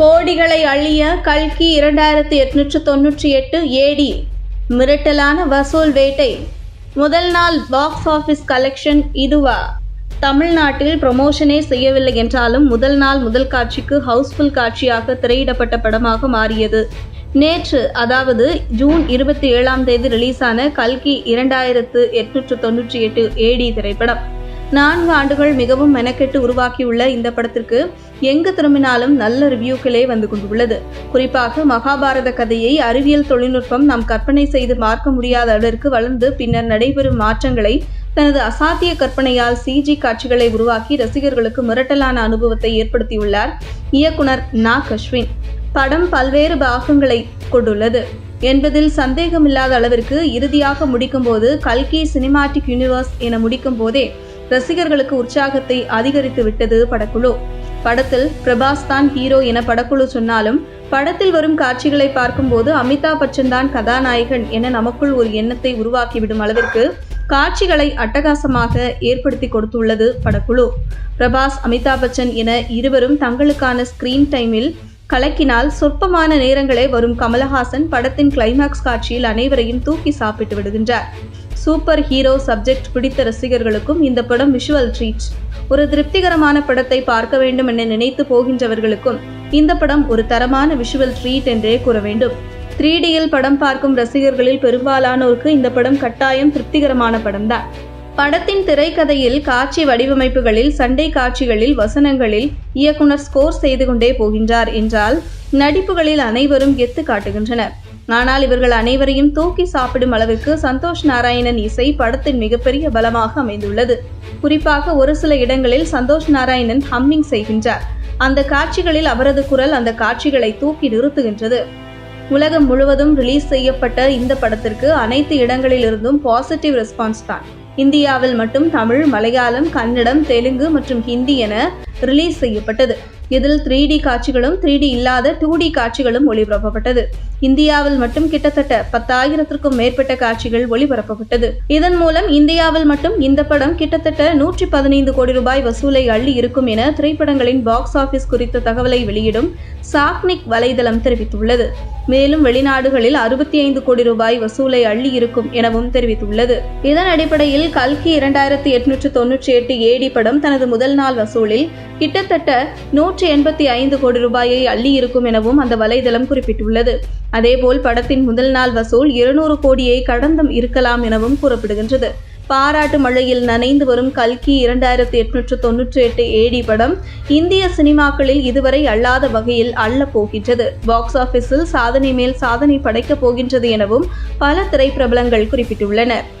கோடிகளை அள்ளிய கல்கி இரண்டாயிரத்தி எட்நூற்று தொன்னூற்றி எட்டு ஏடி மிரட்டலான வசூல் வேட்டை. முதல் நாள் பாக்ஸ் ஆஃபீஸ் கலெக்ஷன் இதுவா? தமிழ்நாட்டில் ப்ரொமோஷனே செய்யவில்லை என்றாலும் முதல் நாள் முதல் காட்சிக்கு ஹவுஸ்ஃபுல் காட்சியாக திரையிடப்பட்ட படமாக மாறியது. நேற்று அதாவது ஜூன் இருபத்தி ஏழாம் தேதி ரிலீஸான கல்கி இரண்டாயிரத்து எட்நூற்று தொன்னூற்றி எட்டு ஏடி திரைப்படம். நான்கு ஆண்டுகள் மிகவும் மெனக்கெட்டு உருவாக்கியுள்ள இந்த படத்திற்கு எங்கு திரும்பினாலும் நல்ல ரிவ்யூக்களே வந்து கொண்டுள்ளது. குறிப்பாக மகாபாரத கதையை அறிவியல் தொழில்நுட்பம் நாம் கற்பனை செய்து பார்க்க முடியாத அளவிற்கு வளர்ந்து பின்னர் நடைபெறும் மாற்றங்களை தனது அசாத்திய கற்பனையால் சிஜி காட்சிகளை உருவாக்கி ரசிகர்களுக்கு மிரட்டலான அனுபவத்தை ஏற்படுத்தியுள்ளார் இயக்குனர் நாக் கஷ்வின். படம் பல்வேறு பாகங்களை கொண்டுள்ளது. என்பதில் சந்தேகமில்லாத அளவிற்கு இறுதியாக முடிக்கும்போது கல்கி சினிமாட்டிக் யூனிவர்ஸ் என முடிக்கும் போதே ரசிகர்களுக்கு உற்சாகத்தை அதிகரித்து விட்டது படக்குழு. படத்தில் பிரபாஸ் தான் ஹீரோ என படக்குழு சொன்னாலும் படத்தில் வரும் காட்சிகளை பார்க்கும்போது அமிதாப் பச்சன் தான் கதாநாயகன் என நமக்குள் ஒரு எண்ணத்தை உருவாக்கிவிடும் அளவிற்கு காட்சிகளை அட்டகாசமாக ஏற்படுத்தி கொடுத்துள்ளது படக்குழு. பிரபாஸ் அமிதாப் பச்சன் என இருவரும் தங்களுக்கான ஸ்கிரீன் டைமில் கலக்கினால் சொற்பமான நேரங்களே வரும் கமலஹாசன் படத்தின் கிளைமாக்ஸ் காட்சியில் அனைவரையும் தூக்கி சாப்பிட்டு விடுகின்றார். சூப்பர் ஹீரோ சப்ஜெக்ட் பிடித்த ரசிகர்களுக்கும் இந்த படம் விஷுவல் ட்ரீட் ஒரு திருப்திகரமான படத்தை பார்க்க வேண்டும் என நினைத்து போகின்றவர்களுக்கும் இந்த படம் ஒரு தரமான விஷுவல் ட்ரீட் என்றே கூற வேண்டும். த்ரீ டியில் படம் பார்க்கும் ரசிகர்களில் பெரும்பாலானோருக்கு இந்த படம் கட்டாயம் திருப்திகரமான படம்தான். படத்தின் திரைக்கதையில் காட்சி வடிவமைப்புகளில் சண்டை காட்சிகளில் வசனங்களில் இயக்குனர் ஸ்கோர் செய்து கொண்டே போகின்றார் என்றால் நடிப்புகளில் அனைவரும் எத்து காட்டுகின்றனர். ஆனால் இவர்கள் அனைவரையும் தூக்கி சாப்பிடும் அளவிற்கு சந்தோஷ் நாராயணன் இசை படத்தின் மிகப்பெரிய பலமாக அமைந்துள்ளது. குறிப்பாக ஒரு சில இடங்களில் சந்தோஷ் நாராயணன் ஹம்மிங் செய்கின்றார். அந்த காட்சிகளில் அவரது குரல் அந்த காட்சிகளை தூக்கி நிறுத்துகின்றது. உலகம் முழுவதும் ரிலீஸ் செய்யப்பட்ட இந்த படத்திற்கு அனைத்து இடங்களிலிருந்தும் பாசிட்டிவ் ரெஸ்பான்ஸ் தான். இந்தியாவில் மட்டும் தமிழ் மலையாளம் கன்னடம் தெலுங்கு மற்றும் ஹிந்தி என ரிலீஸ் செய்யப்பட்டது. இதில் த்ரீ டி காட்சிகளும் த்ரீ டி இல்லாத டூ டி காட்சிகளும் ஒளிபரப்பப்பட்டது. இந்தியாவில் மட்டும் கிட்டத்தட்ட பத்தாயிரத்திற்கும் மேற்பட்ட காட்சிகள் ஒளிபரப்பப்பட்டது. இதன் மூலம் இந்தியாவில் மட்டும் இந்த படம் கிட்டத்தட்ட நூற்றி பதினைந்து கோடி ரூபாய் வசூலை அள்ளி இருக்கும் என திரைப்படங்களின் பாக்ஸ் ஆபீஸ் குறித்த தகவலை வெளியிடும் சாக்னிக் வலைதளம் தெரிவித்துள்ளது. மேலும் வெளிநாடுகளில் அறுபத்தி ஐந்து கோடி ரூபாய் வசூலை அள்ளி இருக்கும் எனவும் தெரிவித்துள்ளது. இதன் அடிப்படையில் கல்கி இரண்டாயிரத்தி எட்நூற்று தொன்னூற்றி எட்டு ஏடி படம் தனது முதல் நாள் வசூலில் கிட்டத்தட்ட நூற்றி எண்பத்தி ஐந்து கோடி ரூபாயை அள்ளி இருக்கும் எனவும் அந்த வலைதளம் குறிப்பிட்டுள்ளது. அதேபோல் படத்தின் முதல் நாள் வசூல் இருநூறு கோடியை கடந்தும் இருக்கலாம் எனவும் கூறப்படுகின்றது. பாராட்டு மழையில் நனைந்து வரும் கல்கி இரண்டாயிரத்தி எட்நூற்று தொன்னூற்றி எட்டு ஏடி படம் இந்திய சினிமாக்களில் இதுவரை அல்லாத வகையில் அள்ள போகின்றது. பாக்ஸ் ஆபீஸில் சாதனை மேல் சாதனை படைக்கப் போகின்றது எனவும் பல திரைப்பிரபலங்கள் குறிப்பிட்டுள்ளனர்